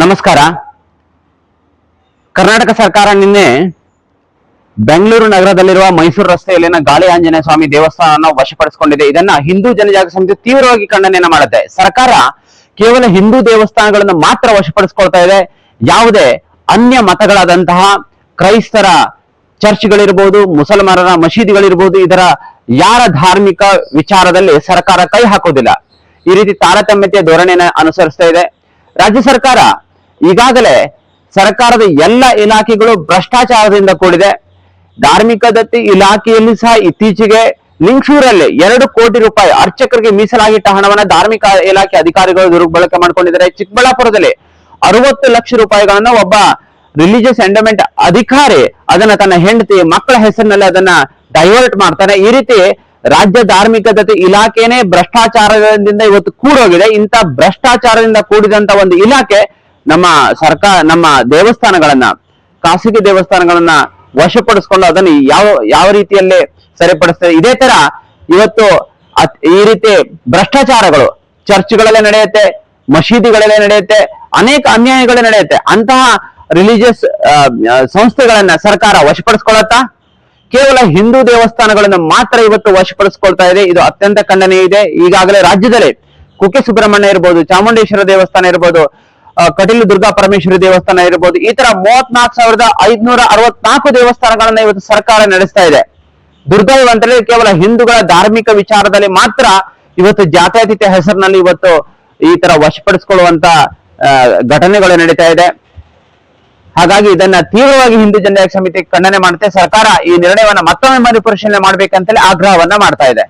ನಮಸ್ಕಾರ. ಕರ್ನಾಟಕ ಸರ್ಕಾರ ನಿನ್ನೆ ಬೆಂಗಳೂರು ನಗರದಲ್ಲಿರುವ ಮೈಸೂರು ರಸ್ತೆಯಲ್ಲಿನ ಗಾಳಿ ಆಂಜನೇಯ ಸ್ವಾಮಿ ದೇವಸ್ಥಾನವನ್ನು ವಶಪಡಿಸಿಕೊಂಡಿದೆ. ಇದನ್ನ ಹಿಂದೂ ಜನಜಾಗೃತಿ ಸಮಿತಿ ತೀವ್ರವಾಗಿ ಖಂಡನೆಯನ್ನ ಮಾಡುತ್ತೆ ಸರ್ಕಾರ ಕೇವಲ ಹಿಂದೂ ದೇವಸ್ಥಾನಗಳನ್ನು ಮಾತ್ರ ವಶಪಡಿಸಿಕೊಳ್ತಾ ಇದೆ. ಯಾವುದೇ ಅನ್ಯ ಮತಗಳಾದಂತಹ ಕ್ರೈಸ್ತರ ಚರ್ಚ್ಗಳಿರ್ಬೋದು, ಮುಸಲ್ಮಾನರ ಮಸೀದಿಗಳಿರ್ಬೋದು, ಇದರ ಯಾರ ಧಾರ್ಮಿಕ ವಿಚಾರದಲ್ಲಿ ಸರ್ಕಾರ ಕೈ ಹಾಕೋದಿಲ್ಲ ಈ ರೀತಿ ತಾರತಮ್ಯತೆಯ ಧೋರಣೆಯನ್ನ ಅನುಸರಿಸ್ತಾ ಇದೆ. ರಾಜ್ಯ ಸರ್ಕಾರ ಈಗಾಗಲೇ ಸರ್ಕಾರದ ಎಲ್ಲ ಇಲಾಖೆಗಳು ಭ್ರಷ್ಟಾಚಾರದಿಂದ ಕೂಡಿದೆ. ಧಾರ್ಮಿಕ ದತ್ತಿ ಇಲಾಖೆಯಲ್ಲಿ ಸಹ ಇತ್ತೀಚೆಗೆ ಲಿಂಕ್ಸೂರಲ್ಲಿ ಎರಡು ಕೋಟಿ ರೂಪಾಯಿ ಅರ್ಚಕರಿಗೆ ಮೀಸಲಾಗಿಟ್ಟ ಹಣವನ್ನ ಧಾರ್ಮಿಕ ಇಲಾಖೆ ಅಧಿಕಾರಿಗಳು ದುರ್ಬಳಕೆ ಮಾಡಿಕೊಂಡಿದ್ದಾರೆ. ಚಿಕ್ಕಬಳ್ಳಾಪುರದಲ್ಲಿ ಅರವತ್ತು ಲಕ್ಷ ರೂಪಾಯಿಗಳನ್ನ ಒಬ್ಬ ರಿಲಿಜಿಯಸ್ ಎಂಡಮೆಂಟ್ ಅಧಿಕಾರಿ ಅದನ್ನ ತನ್ನ ಹೆಂಡತಿ ಮಕ್ಕಳ ಹೆಸರಿನಲ್ಲಿ ಅದನ್ನ ಡೈವರ್ಟ್ ಮಾಡ್ತಾನೆ. ಈ ರೀತಿ ರಾಜ್ಯ ಧಾರ್ಮಿಕ ದತ್ತಿ ಇಲಾಖೆನೇ ಭ್ರಷ್ಟಾಚಾರದಿಂದ ಇವತ್ತು ಕೂಡೋಗಿದೆ. ಇಂಥ ಭ್ರಷ್ಟಾಚಾರದಿಂದ ಕೂಡಿದಂತ ಒಂದು ಇಲಾಖೆ ನಮ್ಮ ಸರ್ಕಾರ, ನಮ್ಮ ದೇವಸ್ಥಾನಗಳನ್ನ, ಖಾಸಗಿ ದೇವಸ್ಥಾನಗಳನ್ನ ವಶಪಡಿಸ್ಕೊಂಡು ಅದನ್ನು ಯಾವ ಯಾವ ರೀತಿಯಲ್ಲಿ ಸರಿಪಡಿಸ್ತದೆ ಇದೇ ತರ ಇವತ್ತು ಈ ರೀತಿ ಭ್ರಷ್ಟಾಚಾರಗಳು ಚರ್ಚ್ಗಳಲ್ಲೇ ನಡೆಯುತ್ತೆ, ಮಸೀದಿಗಳಲ್ಲೇ ನಡೆಯುತ್ತೆ, ಅನೇಕ ಅನ್ಯಾಯಗಳೇ ನಡೆಯುತ್ತೆ. ಅಂತಹ ರಿಲಿಜಿಯಸ್ ಸಂಸ್ಥೆಗಳನ್ನ ಸರ್ಕಾರ ವಶಪಡಿಸ್ಕೊಳತ್ತಾ ಕೇವಲ ಹಿಂದೂ ದೇವಸ್ಥಾನಗಳನ್ನು ಮಾತ್ರ ಇವತ್ತು ವಶಪಡಿಸ್ಕೊಳ್ತಾ ಇದೆ. ಇದು ಅತ್ಯಂತ ಖಂಡನೆ ಇದೆ. ಈಗಾಗಲೇ ರಾಜ್ಯದಲ್ಲಿ ಕುಕ್ಕೆ ಸುಬ್ರಹ್ಮಣ್ಯ ಇರ್ಬೋದು, ಚಾಮುಂಡೇಶ್ವರ ದೇವಸ್ಥಾನ ಇರ್ಬೋದು ಕಟೀಲು ದುರ್ಗಾ ಪರಮೇಶ್ವರಿ ದೇವಸ್ಥಾನ ಇರಬಹುದು ಈ ತರ ಮೂವತ್ನಾಲ್ಕು ಸಾವಿರದ ಐದ್ನೂರ ಅರವತ್ನಾಲ್ಕು ದೇವಸ್ಥಾನಗಳನ್ನ ಇವತ್ತು ಸರ್ಕಾರ ನಡೆಸ್ತಾ ಇದೆ. ದುರ್ದೈವ ಹೇಳಿ ಕೇವಲ ಹಿಂದೂಗಳ ಧಾರ್ಮಿಕ ವಿಚಾರದಲ್ಲಿ ಮಾತ್ರ ಇವತ್ತು ಜಾತ್ಯತೀತ ಹೆಸರಿನಲ್ಲಿ ಇವತ್ತು ಈ ತರ ವಶಪಡಿಸಿಕೊಳ್ಳುವಂತ ಘಟನೆಗಳು ನಡೀತಾ ಇದೆ. ಹಾಗಾಗಿ ಇದನ್ನ ತೀವ್ರವಾಗಿ ಹಿಂದೂ ಜನ ಸಮಿತಿ ಖಂಡನೆ ಮಾಡುತ್ತೆ. ಸರ್ಕಾರ ಈ ನಿರ್ಣಯವನ್ನ ಮತ್ತೊಮ್ಮೆ ಮರುಪರಿಶೀಲನೆ ಮಾಡ್ಬೇಕಂತೇಳಿ ಆಗ್ರಹವನ್ನ ಮಾಡ್ತಾ ಇದೆ.